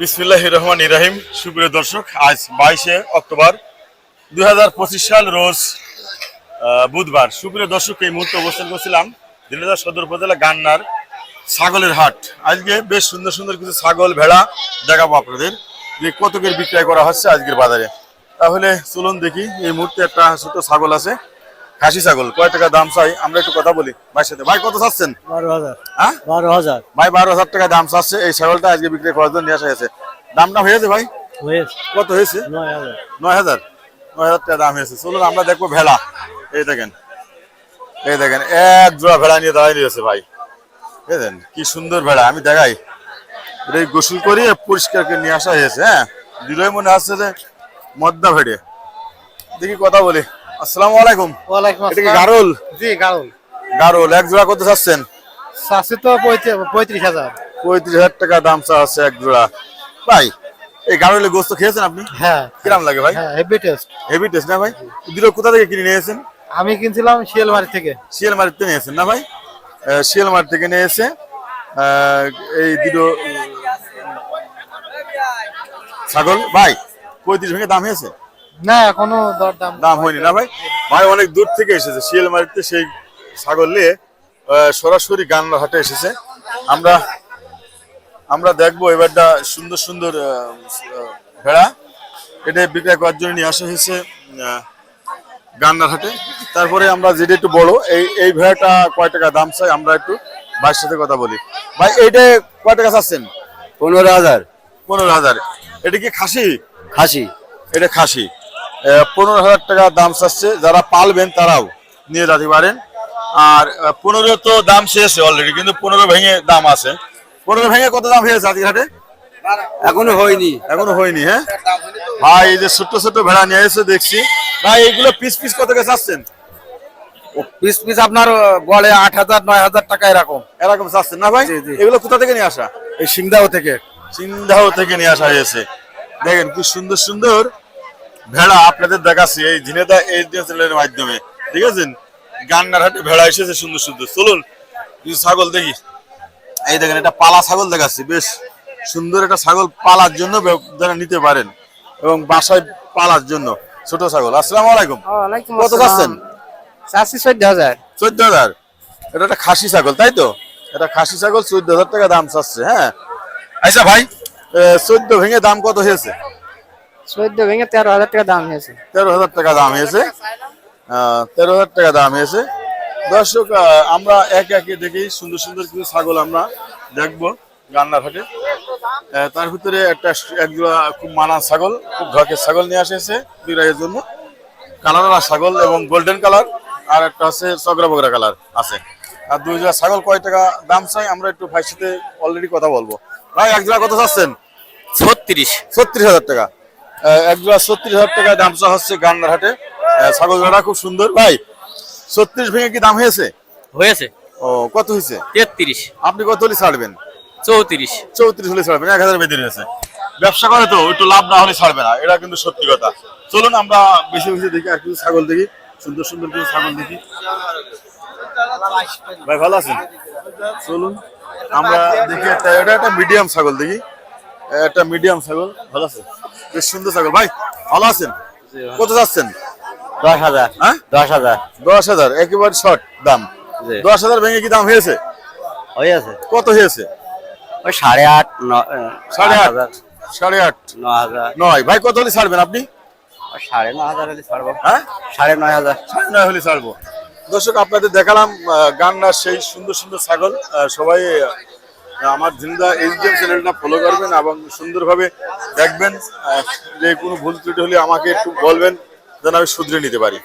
বিসমিল্লাহ রহমান ইরাহিম সুপ্রিয় দর্শক, আজ বাইশে অক্টোবর দুই হাজার পঁচিশ সাল রোজ বুধবার। সুপ্রিয় দর্শক, এই মুহূর্তে অবস্থান করছিলাম দিনাজপুর সদর উপজেলা গান্নার ছাগলের হাট। আজকে বেশ সুন্দর সুন্দর কিছু ছাগল ভেড়া দেখাবো আপনাদের, যে কতকের বিক্রয় করা হচ্ছে আজকের বাজারে। তাহলে চলুন দেখি, এই মুহূর্তে একটা ছোট ছাগল আছে। খাসি ছাগল কয় টাকা দাম চাই? আমরা একটু কথা বলি ভাইয়ের সাথে। ভাই কত চাচ্ছেন? বারো হাজার। হ্যাঁ? বারো হাজার। ভাই বারো হাজার টাকা দাম চাচ্ছে। এই ছাগলটা আজকে বিক্রি করার জন্য নিয়ে আসা হয়েছে। দামটা হয়েছে ভাই? কত হয়েছে? নয় হাজার। নয় হাজার? নয় হাজার টাকা দাম হয়েছে। চলুন আমরা দেখব ভেড়া। এই দেখেন। এই দেখেন এক জোড়া ভেড়া নিয়ে দাঁড়িয়ে দিয়েছে ভাই। বুঝলেন? কি সুন্দর ভেড়া আমি দেখাই। এটা গোসল করিয়ে পরিষ্কার করে নিয়ে আসা হয়েছে হ্যাঁ? দুটোই মনে আসছে যে মদ্দা ভেড়ে। দেখি কথা বলি। আসসালামু আলাইকুম। ওয়ালাইকুম এটা কি গারল? জি গাউল গারল এক জোড়া কত চাচ্ছেন? চাষি তো পঁয়ত্রিশ হাজার। পঁয়ত্রিশ হাজার টাকা দাম চা আছে এক জোড়া। ভাই এই গারলের গোস্ত খেয়েছেন আপনি? হ্যাঁ। কিরাম লাগে ভাই? হ্যাঁ হেভি টেস্ট হেভি টেস্ট না ভাই? দুটো কোথা থেকে কিনে নিয়েছেন? আমি কিনছিলাম শিয়ালমারি থেকে। শিয়ালমারির থেকে নিয়েছেন না ভাই? শিয়ালমারি থেকে নিয়ে এসে এই দুটো ছাগল। ভাই পঁয়ত্রিশ ভেঙে দাম হয়েছে? না এখনও দরদাম দাম হয়নি না ভাই? ভাই অনেক দূর থেকে এসেছে শিয়ালমারিতে সেই ছাগল নিয়ে সরাসরি গান্নার হাটে এসেছে। আমরা আমরা দেখব এবারটা সুন্দর সুন্দর ভেড়া। এটা বিক্রয় করার জন্য নিয়ে আসা হয়েছে আহ, গান্নার হাটে। তারপরে আমরা যেটা একটু বড় এই এই ভেড়াটা কয় টাকা দাম চাই? আমরা একটু ভাইয়ের সাথে কথা বলি। ভাই এইটা কয় টাকা চাচ্ছেন? পনেরো হাজার। পনেরো হাজার। এটা কি খাসি? খাসি। এটা খাসি। পনেরো হাজার টাকা দাম চাচ্ছে। যারা পালবেন তারাও নিয়ে যেতে পারেন। আর পনেরো তো দাম শেষ অলরেডি কিন্তু পনেরো ভেঙে দাম আছে। পনেরো ভেঙে কত দাম হয়েছে আজকের হাটে এখনও হয়নি। এখনও হয়নি হ্যাঁ? ভাই এই যে ছোট্ট ছোট্ট ভেড়া নিয়ে এসে দেখছি। ভাই এইগুলো পিস পিস কত কে চাচ্ছেন? পিস পিস আপনার বলে আট হাজার নয় হাজার টাকা এরকম। এরকম চাচ্ছেন না ভাই। এগুলো কোথা থেকে নিয়ে আসা? এই সিংদাও থেকে। সিন্ধাও থেকে নিয়ে আসা হয়েছে। দেখেন কি সুন্দর সুন্দর। ভেড়া আপনাদের দেখাচ্ছি এই ঝিনেদা এই চ্যানেলের মাধ্যমে ঠিক আছে? গান্নার হাটে ভেড়া এসেছে সুন্দর সুন্দর। চলুন কিছু ছাগল দেখি। এই দেখেন এটা পালা ছাগল দেখাচ্ছি বেশ সুন্দর একটা ছাগল পালার জন্য যারা নিতে পারেন এবং বাসায় পালার জন্য ছোট ছাগল। আসসালামু আলাইকুম। কত চাচ্ছেন চাষি চোদ্দ হাজার চোদ্দ হাজার এটা একটা খাসি ছাগল তাই তো? এটা খাসি ছাগল চোদ্দ হাজার টাকা দাম চাচ্ছে হ্যাঁ? আচ্ছা ভাই চোদ্দ ভেঙে দাম কত হয়েছে? চোদ্দ ভেঙে তেরো হাজার টাকা দাম হয়েছে। তেরো হাজার টাকা দাম হয়েছে। আহ, তেরো হাজার টাকা দাম হয়েছে। দর্শক আহ, আমরা এক একে দেখি সুন্দর সুন্দর কিছু ছাগল আমরা দেখব রান্নার হাটে। তার ভিতরে একটা একজোড়া খুব মানা ছাগল খুব ঢকের ছাগল নিয়ে আসেছে বিক্রয়ের জন্য। কালারা ছাগল এবং গোল্ডেন কালার আর একটা আছে চক্রা বগরা কালার আছে। আর দুই জোড়া ছাগল কয় টাকা দাম চাই আমরা একটু ভাইয়ের সাথে অলরেডি কথা বলব। ভাই এক জোড়া কত চাচ্ছেন? ছত্রিশ। ছত্রিশ হাজার টাকা। এক জোড়া ছত্রিশ হাজার টাকা দাম চা হচ্ছে গান্নার হাটে ছাগল জোড়া খুব সুন্দর। ভাই ছত্রিশ ভেঙে কি দাম হয়েছে? হয়েছে। ও কত হয়েছে? তেত্রিশ। আপনি কত হলে ছাড়বেন? চৌত্রিশ। চৌত্রিশ হলে ছাড়বেন এক হাজার বেঁধে নিয়েছে ব্যবসা করে তো একটু লাভ না হলে ছাড়বে না এটা কিন্তু সত্যি কথা। চলুন আমরা বেশি বেশি দেখি আর কিছু ছাগল দেখি সুন্দর সুন্দর কিছু ছাগল দেখি। ভাই ভালো আছেন? চলুন আমরা দেখি একটা এটা একটা মিডিয়াম ছাগল দেখি। একটা মিডিয়াম ছাগল ভালো আছে? বেশ সুন্দর ছাগল। ভাই ভালো আছেন? কত যাচ্ছেন? দশ হাজার। হ্যাঁ? দশ হাজার। দশ হাজার একেবারে শর্ট দাম। দশ হাজার ভেঙে কি দাম হয়েছে? হয়েছে। কত হয়েছে? ওই সাড়ে আট সাড়ে আট সাড়ে আট। ন হাজার। নয়। ভাই কত হলে ছাড়বেন আপনি? সাড়ে ন হাজার হলে ছাড়বো। হ্যাঁ? সাড়ে নয় হাজার। সাড়ে নয় হলে ছাড়বো। দর্শক আপনাদের দেখালাম গান্নার সেই সুন্দর সুন্দর ছাগল সবাই আমার জিন্দা এইচডিএম চ্যানেলটা ফলো করবেন এবং সুন্দরভাবে দেখবেন যে কোনো ভুল ত্রুটি হলে আমাকে একটু বলবেন, যেন আমি শুধরে নিতে পারি।